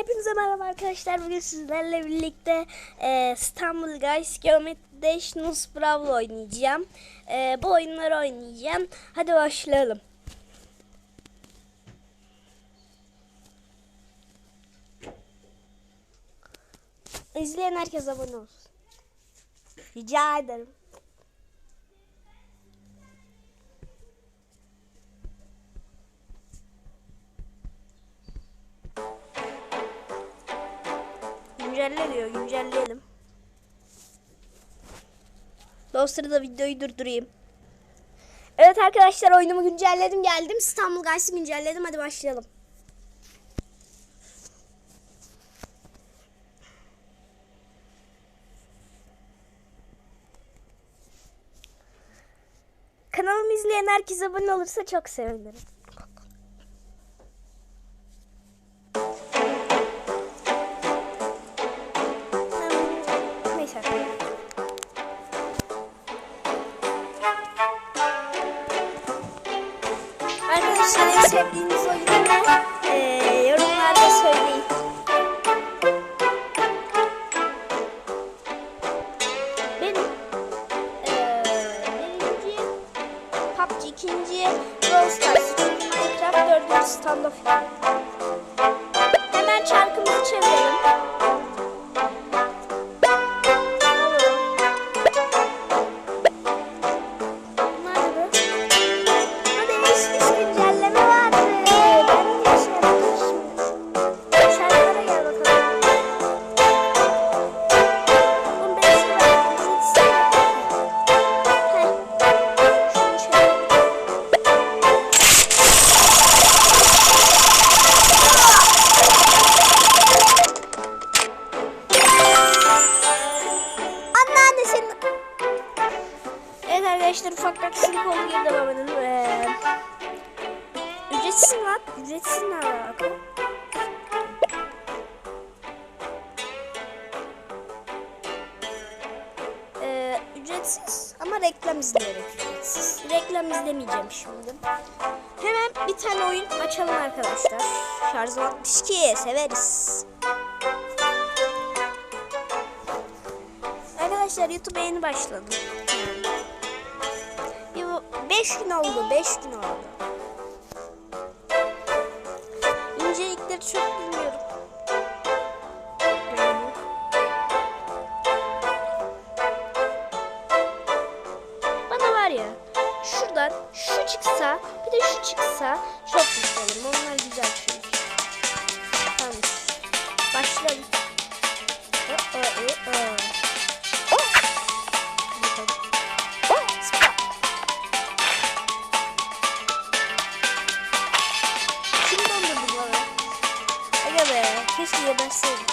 Hepinize merhaba arkadaşlar. Bugün sizlerle birlikte e, İstanbul Guys Geometry Dash Nus Bravo oynayacağım. E, bu oyunları oynayacağım. Hadi başlayalım. İzleyen herkes abone olsun. Rica ederim. Güncelle diyor. Güncelleyelim. Ben o sırada videoyu durdurayım. Evet arkadaşlar oyunumu güncelledim geldim. İstanbul Guys'ı güncelledim. Hadi başlayalım. Kanalımı izleyen herkes abone olursa çok sevinirim. Sevdiğiniz oyun ne? Ee, yorumlarda söyleyin. Benim ee, birinci PUBG, ikinci Brawl Stars, üçüncü Minecraft, dördüncü Standoff. Hemen çarkımızı çevirelim. Reklam izlemeyeceğim şimdi. Hemen bir tane oyun açalım arkadaşlar. Şarjım 62 severiz. Arkadaşlar YouTube'a yeni başladım. Bir 5 gün oldu, 5 gün oldu. İncelikleri çok bilmiyorum. Bana var ya, şuradan şu çıksa, bir de şu çıksa çok mutlu olurum. Onlar güzel çünkü. Tamam. Başlayalım. Oh, oh, oh, oh. Keşke geberseydim.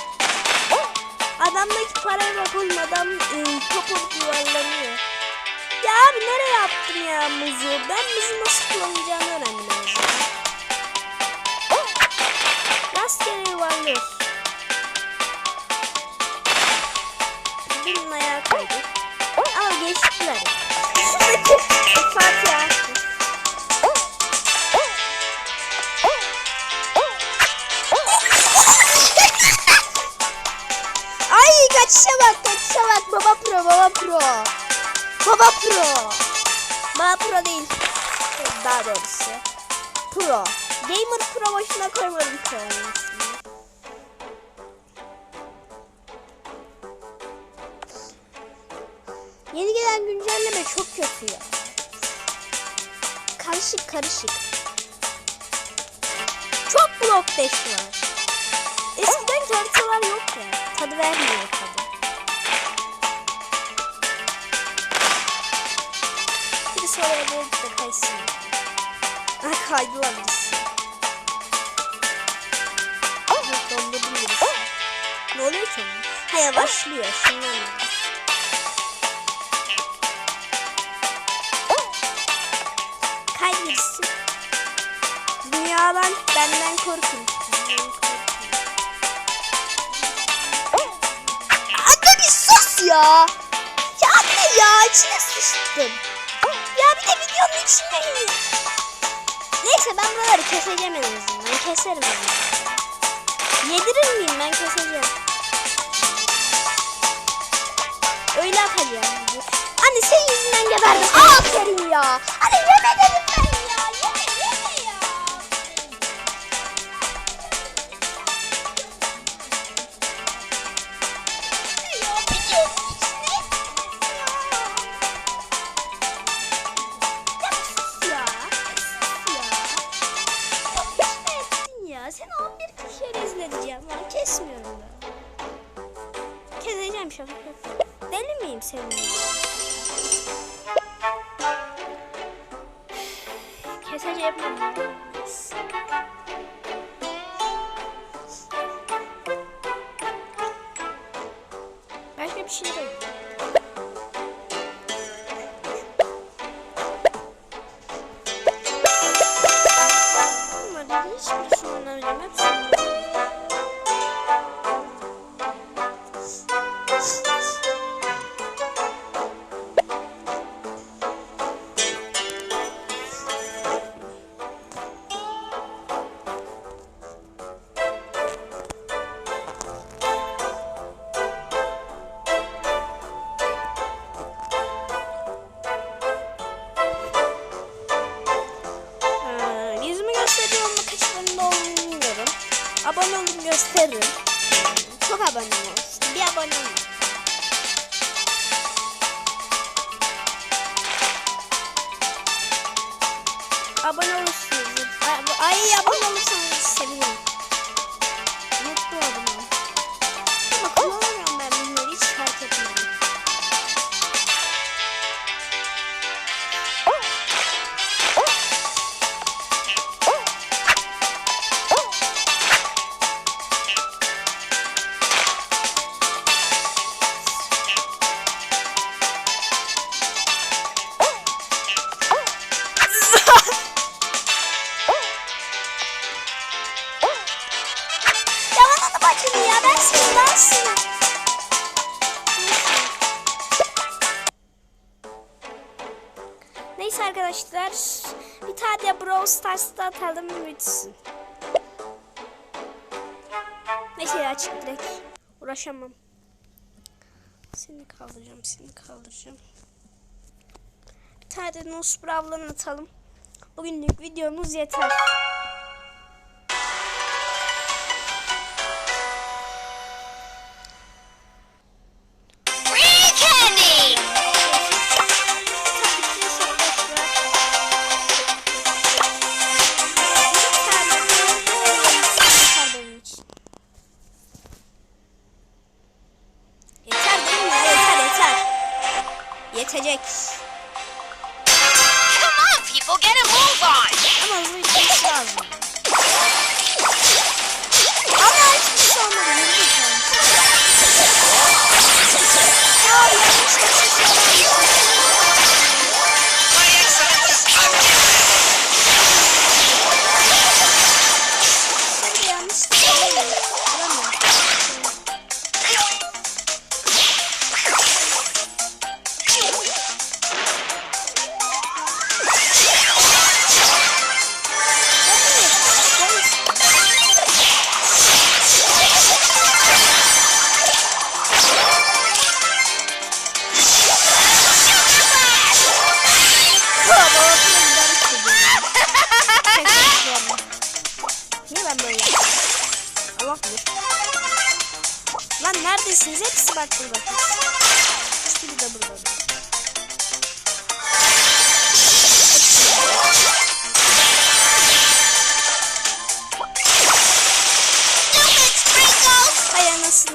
Adamdaki paraya bak oğlum, adam e, top olup yuvarlanıyor. Ya abi nereye attın ya muzu? Ben muzu nasıl kullanacağımı öğrendim en azından. Rastgele yuvarlıyoruz. Birinin ayağı kaydı. Ama geçtiler. Fatih açtı. Ay kaçışa bak kaçışa bak baba pro baba pro. Baba pro. Baba pro değil. Daha doğrusu. Pro. Gamer pro başına koymadım ismini. Yeni gelen güncelleme çok kötü ya. Karışık karışık. Çok blok dash var. Eskiden haritalar yok ya. Tadı vermiyor doğru da kaysın. Ah kaydılar. Ah dondurdum birisi. Ne oluyor ki onun? Ha yavaşlıyor. Şundan dolayı. Kay birisi. Dünyadan benden korkun. Anne sus ya. Ya anne ya içine sıçtım. De videonun içindeyim. Neyse ben buraları keseceğim en azından. Keserim ben. Yedirir miyim ben keseceğim. Öyle akar ya. Anne senin yüzünden geberdim. Aferin ya. Anne yeme dedim ben 吃的鱼。Bakın ya ben seni seni. Neyse arkadaşlar bir tane Brawl Stars'ta atalım bitsin. Neyse ya çık direkt. Uğraşamam. Seni kaldıracağım seni kaldıracağım. Bir tane de Nus Brawl'ını atalım. Bugünlük videomuz yeter.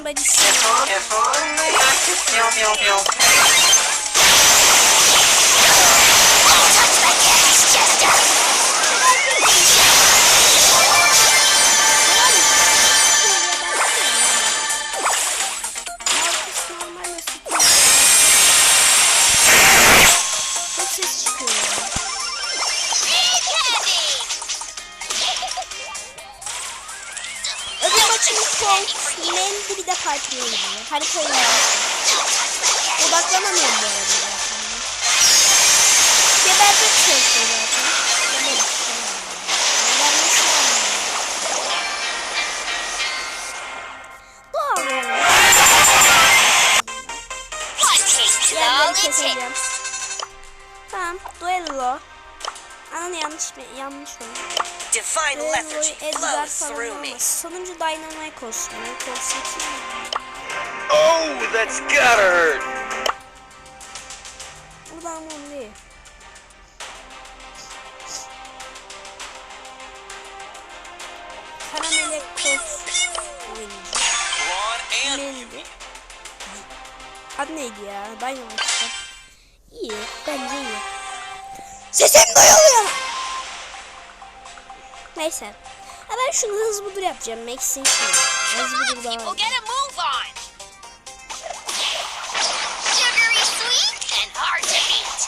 Hay Sol, men bir de parçaya gidiyor. Haritayı yaptım. Odaklanamıyorum bu arada zaten. Gebercek çalışıyor zaten. Gebercek. Doğru. Yerleri keseceğim. Ananı yanlış mı? Yanlış oldu. Divine lethargy Edgar flows through me. Sonuncu Dynamite olsun. Dynamite olsun. Oh, that's gotta hurt. Buradan bunu değil. Karamelek and Mendy. Adı neydi ya? Dynamite. İyi. Bence iyi. Sesim duyuluyor. Neyse. Ha ben şunu hızlı budur yapacağım. Max'in şunu. Hızlı budur daha People iyi. get a move on. Sugary sweet and hard to beat.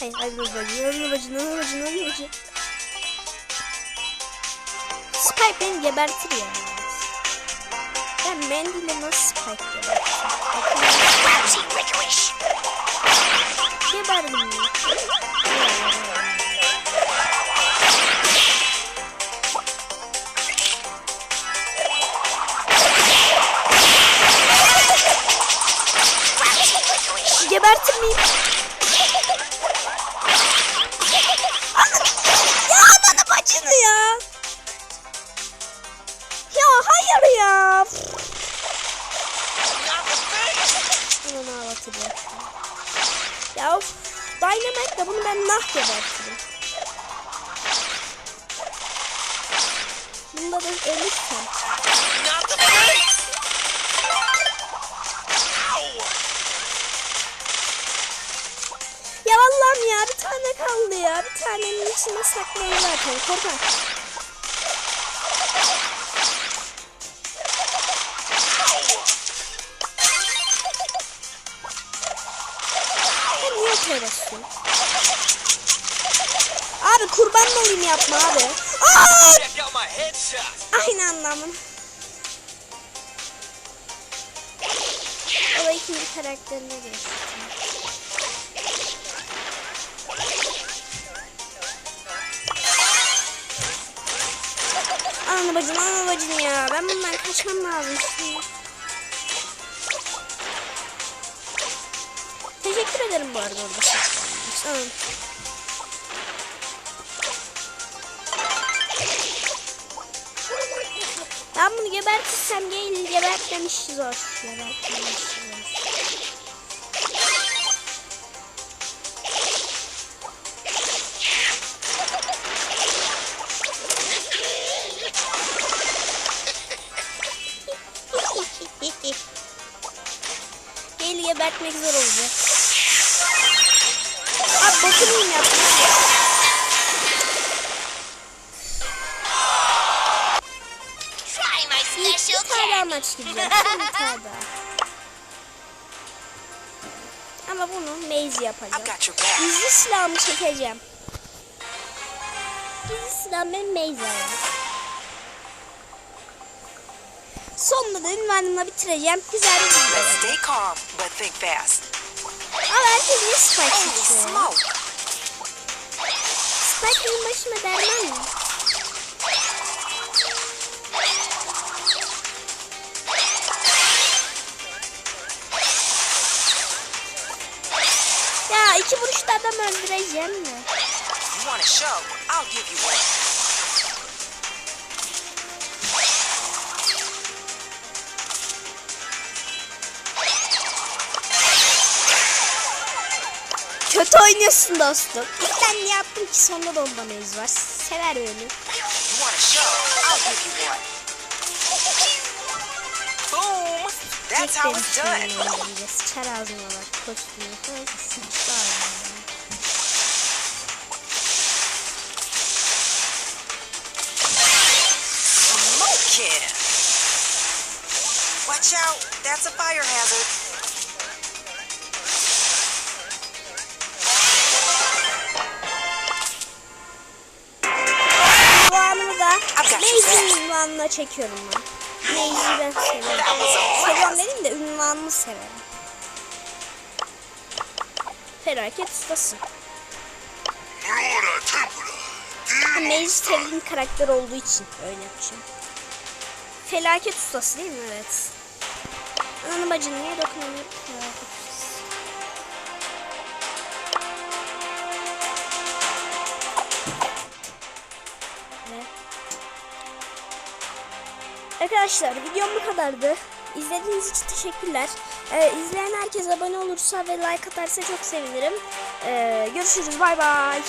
Hayır, hayır, hayır, hayır, hayır, hayır, bacı, hayır, bacı. Spike beni gebertir ya. Ben Mandy ile nasıl Spike gebertim? Lousy licorice. Ana- ya ananı bacını ya. Ya hayır ya. Ananı ağlatacak. Ya of. Dynamite'la bunu ben nah gebertirim. Bunda da ölürsem. not the face. Ya bir tane kaldı ya. Bir tanenin içine saklayın zaten. Korkak. Niye operasyon? Abi kurban olayım yapma abi. Aa! Aynı anlamın. O da ikinci karakterine geçti. Ananı bacını ananı bacını ya. Ben bundan kaçmam lazım şimdi. Teşekkür ederim bu arada orada. Olun. Ben bunu gebertirsem değil gebertmem işi zor. Gebertmem Gebertmek zor olacak. Abi. Try my Bir, tane daha candy. maç gideceğim. Bir tane. Ama bunu Maze yapacağım. Gizli silahımı çekeceğim. Gizli silahım benim Maze yani. Sonunda da ünvanımla bitireceğim. Güzel bir video. Stay calm, but think fast. Ama herkes niye Spike smoke! Spike benim başıma derman mı? Ya iki vuruşta adam öldüreceğim mi? You want a show? I'll give you one. Kötü oynuyorsun dostum. İlkten ne yaptım ki sonunda da onda mevzu var. Sever beni. That's how it's done. Sıçar ağzına bak. Neyse sıçtı ağzına. Watch out! That's a fire hazard. Ünvanına çekiyorum ben. Maze'i ben Seviyorum blast. dedim de ünvanını severim. Felaket ustası. Maze sevdiğim karakter olduğu için öyle yapmışım. Felaket ustası değil mi? Evet. Ananın bacını niye dokunamıyorum? Merak Arkadaşlar videom bu kadardı. İzlediğiniz için teşekkürler. Ee, izleyen herkes abone olursa ve like atarsa çok sevinirim. Ee, görüşürüz bay bay.